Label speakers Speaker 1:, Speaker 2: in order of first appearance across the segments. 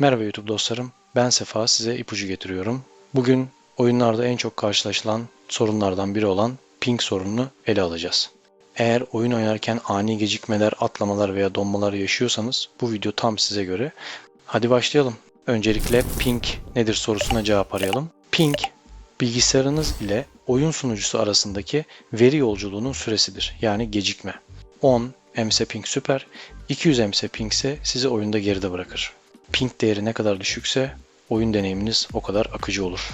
Speaker 1: Merhaba YouTube dostlarım. Ben Sefa size ipucu getiriyorum. Bugün oyunlarda en çok karşılaşılan sorunlardan biri olan ping sorununu ele alacağız. Eğer oyun oynarken ani gecikmeler, atlamalar veya donmalar yaşıyorsanız bu video tam size göre. Hadi başlayalım. Öncelikle ping nedir sorusuna cevap arayalım. Ping bilgisayarınız ile oyun sunucusu arasındaki veri yolculuğunun süresidir. Yani gecikme. 10 ms ping süper, 200 ms ping ise sizi oyunda geride bırakır. Ping değeri ne kadar düşükse oyun deneyiminiz o kadar akıcı olur.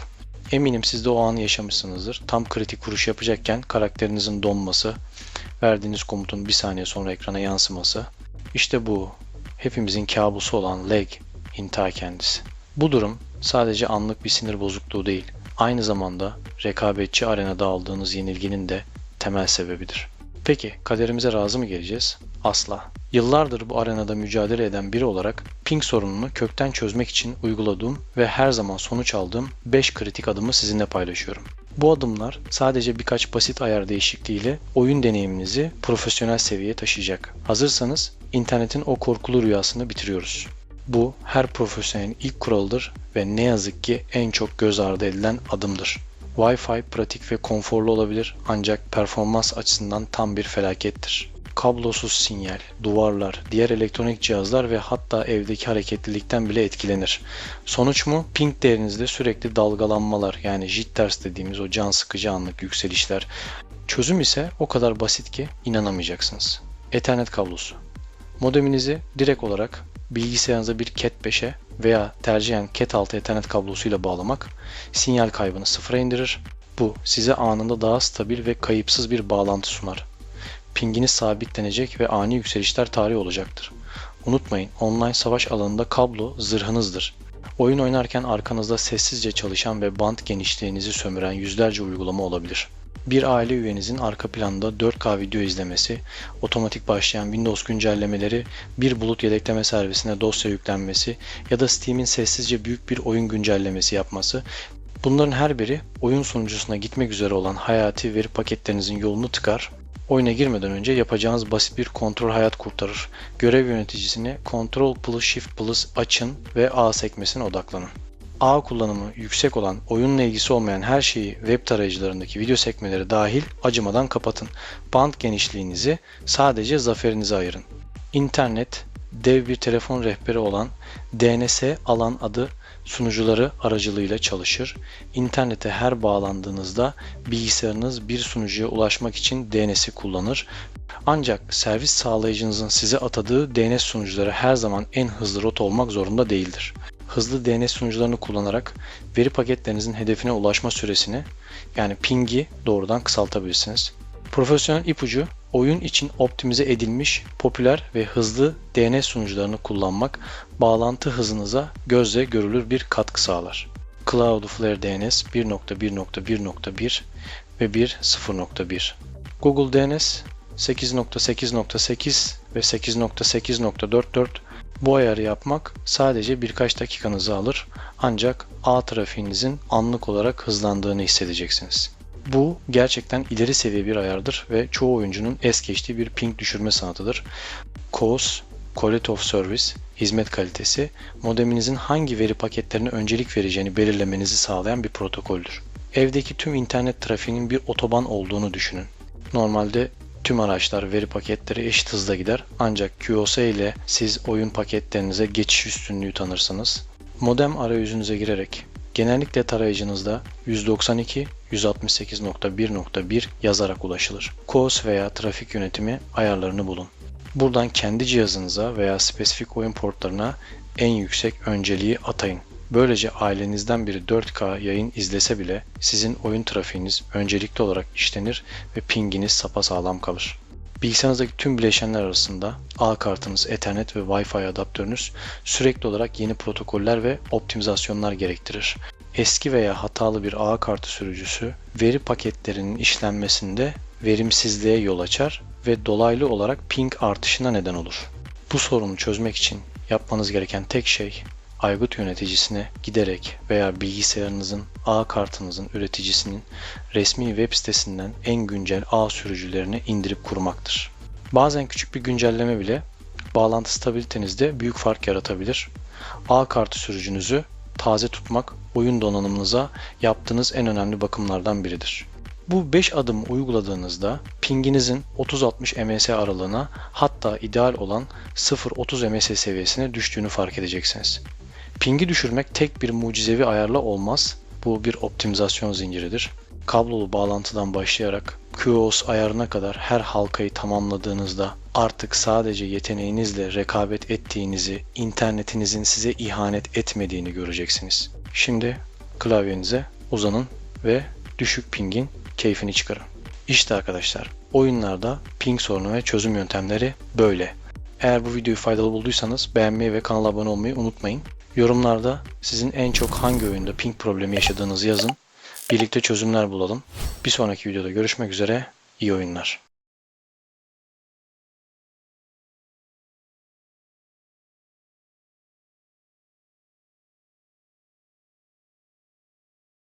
Speaker 1: Eminim siz de o anı yaşamışsınızdır. Tam kritik vuruş yapacakken karakterinizin donması, verdiğiniz komutun bir saniye sonra ekrana yansıması. İşte bu hepimizin kabusu olan lag intihar kendisi. Bu durum sadece anlık bir sinir bozukluğu değil, aynı zamanda rekabetçi arenada aldığınız yenilginin de temel sebebidir. Peki kaderimize razı mı geleceğiz? Asla. Yıllardır bu arenada mücadele eden biri olarak ping sorununu kökten çözmek için uyguladığım ve her zaman sonuç aldığım 5 kritik adımı sizinle paylaşıyorum. Bu adımlar sadece birkaç basit ayar değişikliğiyle oyun deneyiminizi profesyonel seviyeye taşıyacak. Hazırsanız internetin o korkulu rüyasını bitiriyoruz. Bu her profesyonelin ilk kuralıdır ve ne yazık ki en çok göz ardı edilen adımdır. Wi-Fi pratik ve konforlu olabilir ancak performans açısından tam bir felakettir. Kablosuz sinyal, duvarlar, diğer elektronik cihazlar ve hatta evdeki hareketlilikten bile etkilenir. Sonuç mu? Ping değerinizde sürekli dalgalanmalar yani jitters dediğimiz o can sıkıcı anlık yükselişler. Çözüm ise o kadar basit ki inanamayacaksınız. Ethernet kablosu. Modeminizi direkt olarak bilgisayarınıza bir Cat 5'e veya tercihen Cat 6 Ethernet kablosuyla bağlamak sinyal kaybını sıfıra indirir. Bu size anında daha stabil ve kayıpsız bir bağlantı sunar. Pinginiz sabitlenecek ve ani yükselişler tarihi olacaktır. Unutmayın online savaş alanında kablo zırhınızdır. Oyun oynarken arkanızda sessizce çalışan ve bant genişliğinizi sömüren yüzlerce uygulama olabilir. Bir aile üyenizin arka planda 4K video izlemesi, otomatik başlayan Windows güncellemeleri, bir bulut yedekleme servisine dosya yüklenmesi ya da Steam'in sessizce büyük bir oyun güncellemesi yapması Bunların her biri oyun sunucusuna gitmek üzere olan hayati veri paketlerinizin yolunu tıkar. Oyuna girmeden önce yapacağınız basit bir kontrol hayat kurtarır. Görev yöneticisini Ctrl plus Shift plus açın ve A sekmesine odaklanın. ağ kullanımı yüksek olan, oyunla ilgisi olmayan her şeyi web tarayıcılarındaki video sekmeleri dahil acımadan kapatın. Band genişliğinizi sadece zaferinize ayırın. İnternet, dev bir telefon rehberi olan DNS alan adı sunucuları aracılığıyla çalışır. İnternete her bağlandığınızda bilgisayarınız bir sunucuya ulaşmak için DNS'i kullanır. Ancak servis sağlayıcınızın size atadığı DNS sunucuları her zaman en hızlı rota olmak zorunda değildir. Hızlı DNS sunucularını kullanarak veri paketlerinizin hedefine ulaşma süresini yani ping'i doğrudan kısaltabilirsiniz. Profesyonel ipucu oyun için optimize edilmiş, popüler ve hızlı DNS sunucularını kullanmak bağlantı hızınıza gözle görülür bir katkı sağlar. Cloudflare DNS 1.1.1.1 ve 1.0.1 Google DNS 8.8.8 ve 8.8.44 bu ayarı yapmak sadece birkaç dakikanızı alır ancak ağ trafiğinizin anlık olarak hızlandığını hissedeceksiniz. Bu gerçekten ileri seviye bir ayardır ve çoğu oyuncunun es geçtiği bir ping düşürme sanatıdır. COS, Quality of Service, hizmet kalitesi, modeminizin hangi veri paketlerine öncelik vereceğini belirlemenizi sağlayan bir protokoldür. Evdeki tüm internet trafiğinin bir otoban olduğunu düşünün. Normalde tüm araçlar veri paketleri eşit hızda gider ancak QoS ile siz oyun paketlerinize geçiş üstünlüğü tanırsınız. Modem arayüzünüze girerek Genellikle tarayıcınızda 192 168.1.1 yazarak ulaşılır. COS veya trafik yönetimi ayarlarını bulun. Buradan kendi cihazınıza veya spesifik oyun portlarına en yüksek önceliği atayın. Böylece ailenizden biri 4K yayın izlese bile sizin oyun trafiğiniz öncelikli olarak işlenir ve pinginiz sapasağlam kalır. Bilgisayarınızdaki tüm bileşenler arasında ağ kartınız, Ethernet ve Wi-Fi adaptörünüz sürekli olarak yeni protokoller ve optimizasyonlar gerektirir. Eski veya hatalı bir ağ kartı sürücüsü veri paketlerinin işlenmesinde verimsizliğe yol açar ve dolaylı olarak ping artışına neden olur. Bu sorunu çözmek için yapmanız gereken tek şey aygıt yöneticisine giderek veya bilgisayarınızın ağ kartınızın üreticisinin resmi web sitesinden en güncel ağ sürücülerini indirip kurmaktır. Bazen küçük bir güncelleme bile bağlantı stabilitenizde büyük fark yaratabilir. A kartı sürücünüzü taze tutmak oyun donanımınıza yaptığınız en önemli bakımlardan biridir. Bu 5 adım uyguladığınızda pinginizin 30-60 ms aralığına hatta ideal olan 0-30 ms seviyesine düştüğünü fark edeceksiniz. Pingi düşürmek tek bir mucizevi ayarla olmaz. Bu bir optimizasyon zinciridir. Kablolu bağlantıdan başlayarak QoS ayarına kadar her halkayı tamamladığınızda artık sadece yeteneğinizle rekabet ettiğinizi, internetinizin size ihanet etmediğini göreceksiniz. Şimdi klavyenize uzanın ve düşük pingin keyfini çıkarın. İşte arkadaşlar, oyunlarda ping sorunu ve çözüm yöntemleri böyle. Eğer bu videoyu faydalı bulduysanız beğenmeyi ve kanala abone olmayı unutmayın. Yorumlarda sizin en çok hangi oyunda ping problemi yaşadığınızı yazın. Birlikte çözümler bulalım. Bir sonraki videoda görüşmek üzere. İyi oyunlar.